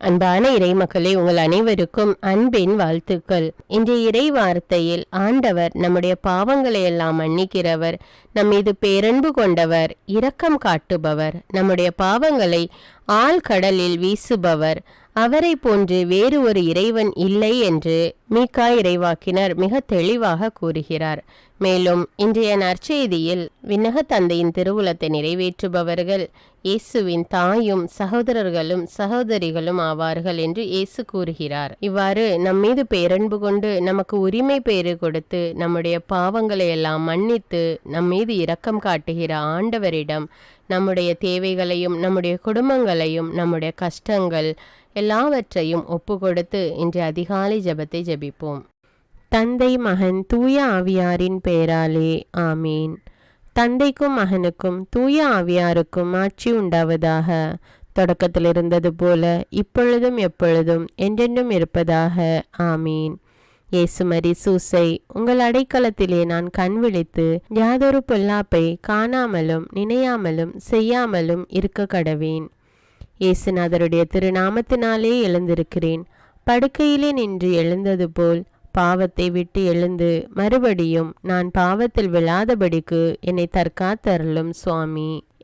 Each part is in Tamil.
அன்பான இறைமக்களே உங்கள் அனைவருக்கும் அன்பின் வாழ்த்துக்கள். இன்றைய இறை வார்த்தையில் ஆண்டவர் நம்முடைய பாவங்களை எல்லாம் மன்னிக்கிறவர் நம் மீது பேரன்பு கொண்டவர் இரக்கம் காட்டுபவர் நம்முடைய பாவங்களை ஆழ்கடலில் வீசுபவர். அவரை போன்று வேறு ஒரு இறைவன் இல்லை என்று மீகா இறைவாக்கினர் மிக தெளிவாக கூறுகிறார். மேலும் இன்றைய நற்செய்தியில் விண்ணக தந்தையின் திருவுளத்தை நிறைவேற்றுபவர்கள் இயேசுவின் தாயும் சகோதரர்களும் சகோதரிகளும் ஆவார்கள் என்று இயேசு கூறுகிறார். இவ்வாறு நம் மீது பேரன்பு கொண்டு நமக்கு உரிமை பேறு கொடுத்து நம்முடைய பாவங்களை எல்லாம் மன்னித்து நம் மீது இரக்கம் காட்டுகிற ஆண்டவரிடம் நம்முடைய தேவைகளையும் நம்முடைய குடும்பங்களையும் நம்முடைய கஷ்டங்கள் எல்லாவற்றையும் ஒப்பு கொடுத்து இன்று அதிகாலை ஜெபத்தை ஜெபிப்போம். தந்தை மகன் தூய ஆவியாரின் பெயராலே ஆமீன். தந்தைக்கும் மகனுக்கும் தூய ஆவியாருக்கும் ஆட்சி உண்டாவதாக. தொடக்கத்தில் இருந்தது போல இப்பொழுதும் எப்பொழுதும் என்றென்றும் இருப்பதாக. ஆமீன். இயேசுமரி சூசை உங்கள் அடைக்கலத்திலே நான் கண் விழித்து யாதொரு பொல்லாப்பை காணாமலும் நினையாமலும் செய்யாமலும் இருக்க கடவேன். இயேசுநாதருடைய திருநாமத்தினாலே எழுந்திருக்கிறேன். படுக்கையிலே நின்று எழுந்தது போல் பாவத்தை விட்டு எழுந்து மறுபடியும் நான் பாவத்தில் விழாதபடிக்கு என்னை தற்காத்தருளும் சுவாமி.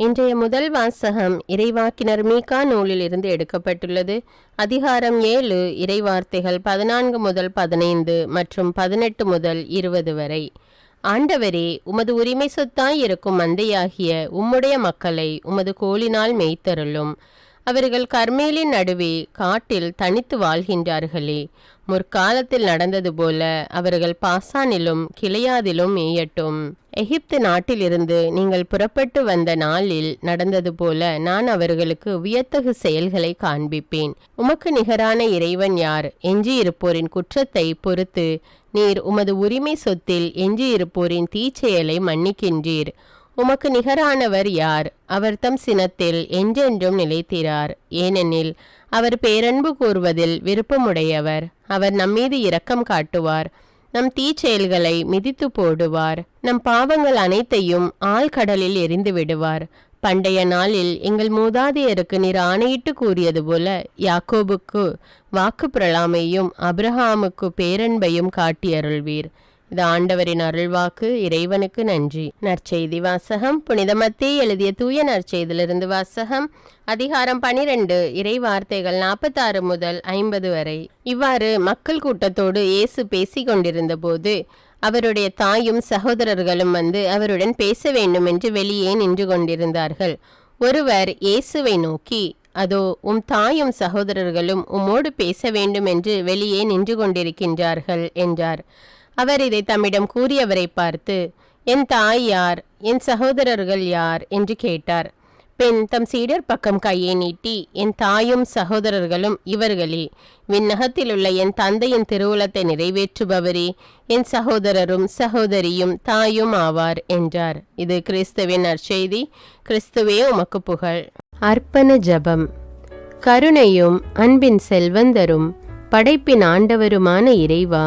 இன்றைய முதல் வாசகம் இறைவாக்கினர் மீகா நூலில் இருந்து எடுக்கப்பட்டுள்ளது. அதிகாரம் ஏழு இறைவார்த்தைகள் பதினான்கு முதல் பதினைந்து மற்றும் பதினெட்டு முதல் இருபது வரை. ஆண்டவரே உமது உரிமை சொத்தாய் இருக்கும் மந்தையாகிய உம்முடைய மக்களை உமது கோலினால் மேய்த்தருளும். அவர்கள் கர்மேலின் நடுவே காட்டில் தனித்து வாழ்கின்றார்களே. முற்காலத்தில் நடந்தது போல அவர்கள் பாசானிலும் கிளையாதிலும் மேயட்டும். எகிப்து நாட்டிலிருந்து நீங்கள் புறப்பட்டு வந்த நாளில் நடந்தது போல நான் அவர்களுக்கு வியத்தகு செயல்களை காண்பிப்பேன். உமக்கு நிகரான இறைவன் யார்? எஞ்சியிருப்போரின் குற்றத்தை பொறுத்து நீர் உமது உரிமை சொத்தில் எஞ்சியிருப்போரின் தீச்செயலை மன்னிக்கின்றீர். உமக்கு நிகரானவர் யார்? அவர் தம் சினத்தில் என்றென்றும் நிலைத்தீரார். ஏனெனில் அவர் பேரன்பு கூறுவதில் விருப்பமுடையவர். அவர் நம்மீது இரக்கம் காட்டுவார். நம் தீச்செயல்களை மிதித்து போடுவார். நம் பாவங்கள் அனைத்தையும் ஆழ்கடலில் எரிந்து விடுவார். பண்டைய நாளில் எங்கள் மூதாதையருக்கு நீர் ஆணையிட்டு கூறியது போல யாக்கோபுக்கு வாக்கு பிரலாமையும் அப்ரஹாமுக்கு பேரன்பையும் காட்டியருள்வீர். இது ஆண்டவரின் அருள்வாக்கு. இறைவனுக்கு நன்றி. நற்செய்தி வாசகம். புனிதமத்தே எழுதிய தூய நற்செய்தியிலிருந்து வாசகம். அதிகாரம் பனிரெண்டு. இறை வார்த்தைகள் நாற்பத்தாறு முதல் ஐம்பது வரை. இவ்வாறு மக்கள் கூட்டத்தோடு இயேசு பேசிக் கொண்டிருந்த போது அவருடைய தாயும் சகோதரர்களும் வந்து அவருடன் பேச வேண்டும் என்று வெளியே நின்று கொண்டிருந்தார்கள். ஒருவர் இயேசுவை நோக்கி அதோ உம் தாயும் சகோதரர்களும் உம்மோடு பேச வேண்டும் என்று வெளியே நின்று கொண்டிருக்கின்றார்கள் என்றார். அவர் இதை தம்மிடம் கூறியவரை பார்த்து என் தாய் யார்? என் சகோதரர்கள் யார்? என்று கேட்டார். பெண் தம் சீடர் பக்கம் கையை நீட்டி என் தாயும் சகோதரர்களும் இவர்களே விண்ணகத்தில் உள்ள என் தந்தையின் திருவுளத்தை நிறைவேற்றுபவரே என் சகோதரரும் சகோதரியும் தாயும் ஆவார் என்றார். இது கிறிஸ்துவின் நற்செய்தி. கிறிஸ்துவே உமக்கு புகழ். அர்ப்பண ஜபம். கருணையும் அன்பின் செல்வந்தரும் படைப்பின் ஆண்டவருமான இறைவா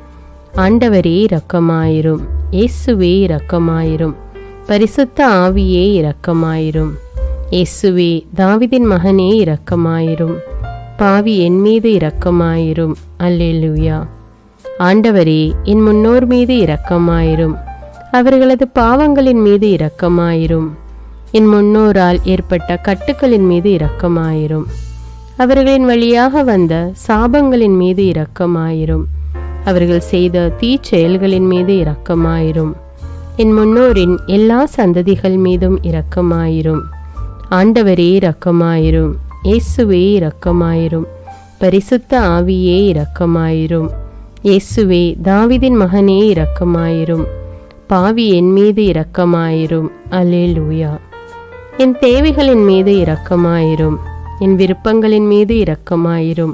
ஆண்டவரே இரக்கமாயிரும். இயேசுவே இரக்கமாயிரும். பரிசுத்த ஆவியே இரக்கமாயிரும். இயேசுவே தாவிதின் மகனே இரக்கமாயிரும். பாவி என் மீது இரக்கமாயிரும். அல்லேலுயா. ஆண்டவரே என் முன்னோர் மீது இரக்கமாயிரும். அவர்களது பாவங்களின் மீது இரக்கமாயிரும். என் முன்னோரால் ஏற்பட்ட கட்டுக்களின் மீது இரக்கமாயிரும். அவர்களின் வழியாக வந்த சாபங்களின் மீது இரக்கமாயிரும். அவர்கள் செய்த தீச்செயல்களின் மீது இரக்கமாயிரும். என் முன்னோரின் எல்லா சந்ததிகள் மீதும் இரக்கமாயிரும். ஆண்டவரே இரக்கமாயிரும். இயேசுவே இரக்கமாயிரும். பரிசுத்த ஆவியே இரக்கமாயிரும். இயேசுவே தாவிதின் மகனே இரக்கமாயிரும். பாவி என் மீது இரக்கமாயிரும். அல்லேலூயா. என் தேவைகளின் மீது இரக்கமாயிரும். என் விருப்பங்களின் மீது இரக்கமாயிரும்.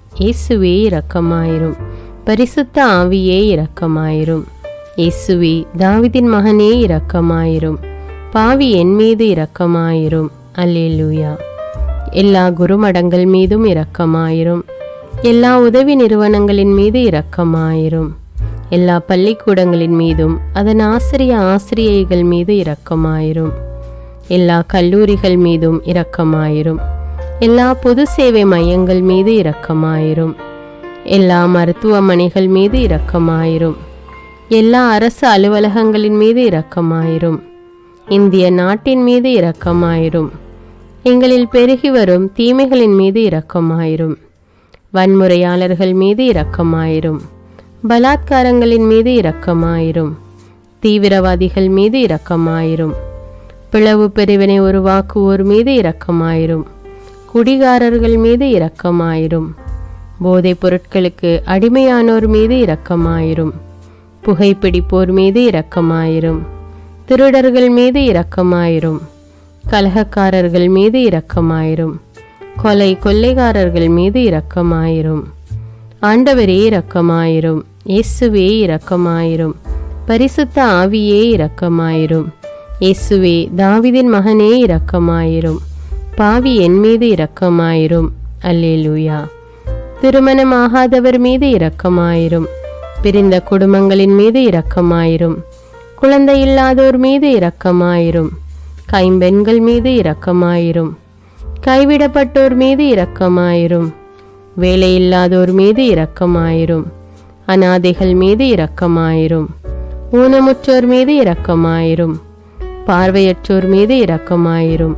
இயேசுவே இரக்கமாயிரும். பரிசுத்த ஆவியே இரக்கமாயிரும். இயேசுவே தாவிதின் மகனே இரக்கமாயிரும். பாவி என் மீது இரக்கமாயிரும். அல்லேலூயா. எல்லா குருமடங்கள் மீதும் இரக்கமாயிரும். எல்லா உதவி நிறுவனங்களின் மீது இரக்கமாயிரும். எல்லா பள்ளிக்கூடங்களின் மீதும் அதன் ஆசிரிய ஆசிரியைகள் மீது இரக்கமாயிரும். எல்லா கல்லூரிகள் மீதும் இரக்கமாயிரும். எல்லா பொது சேவை மையங்கள் மீது இரக்கமாயிரும். எல்லா மருத்துவமனைகள் மீது இரக்கமாயிரும். எல்லா அரசு அலுவலகங்களின் மீது இரக்கமாயிரும். இந்திய நாட்டின் மீது இரக்கமாயிரும். எங்களில் பெருகி வரும் தீமைகளின் மீது இரக்கமாயிரும். வன்முறையாளர்கள் மீது இரக்கமாயிரும். பலாத்காரங்களின் மீது இரக்கமாயிரும். தீவிரவாதிகள் மீது இரக்கமாயிரும். பிளவு பிரிவினை உருவாக்குவோர் மீது இரக்கமாயிரும். குடிகாரர்கள் மீது இரக்கமாயிரும். போதைப் பொருட்களுக்கு அடிமையானோர் மீது இரக்கமாயிரும். புகைப்பிடிப்போர் மீது இரக்கமாயிரும். திருடர்கள் மீது இரக்கமாயிரும். கலகக்காரர்கள் மீது இரக்கமாயிரும். கொலை கொள்ளைக்காரர்கள் மீது இரக்கமாயிரும். ஆண்டவரே இரக்கமாயிரும். இயேசுவே இரக்கமாயிரும். பரிசுத்த ஆவியே இரக்கமாயிரும். இயேசுவே தாவிதின் மகனே இரக்கமாயிரும். பாவி என் மீது இரக்கமாயிரும் அல்லேலூயா திருமணமாகாதவர் மீது இரக்கமாயிரும் பிரிந்த குடும்பங்களின் மீது இரக்கமாயிரும் குழந்தை இல்லாதோர் மீது இரக்கமாயிரும் கைம்பெண்கள் மீது இரக்கமாயிரும் கைவிடப்பட்டோர் மீது இரக்கமாயிரும் வேலையில்லாதோர் மீது இரக்கமாயிரும் அனாதைகள் மீது இரக்கமாயிரும் ஊனமுற்றோர் மீது இரக்கமாயிரும் பார்வையற்றோர் மீது இரக்கமாயிரும்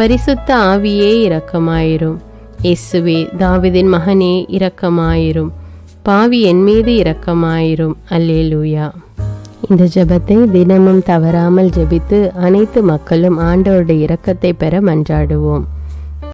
பரிசுத்த ஆவியே இரக்கமாயிரும். இயேசுவே தாவிதின் மகனே இரக்கமாயிரும். பாவி என் மீது இரக்கமாயிரும். அல்லேலூயா. இந்த ஜெபத்தை தினமும் தவறாமல் ஜெபித்து அனைத்து மக்களும் ஆண்டவருடைய இரக்கத்தை பெற மன்றாடுவோம்.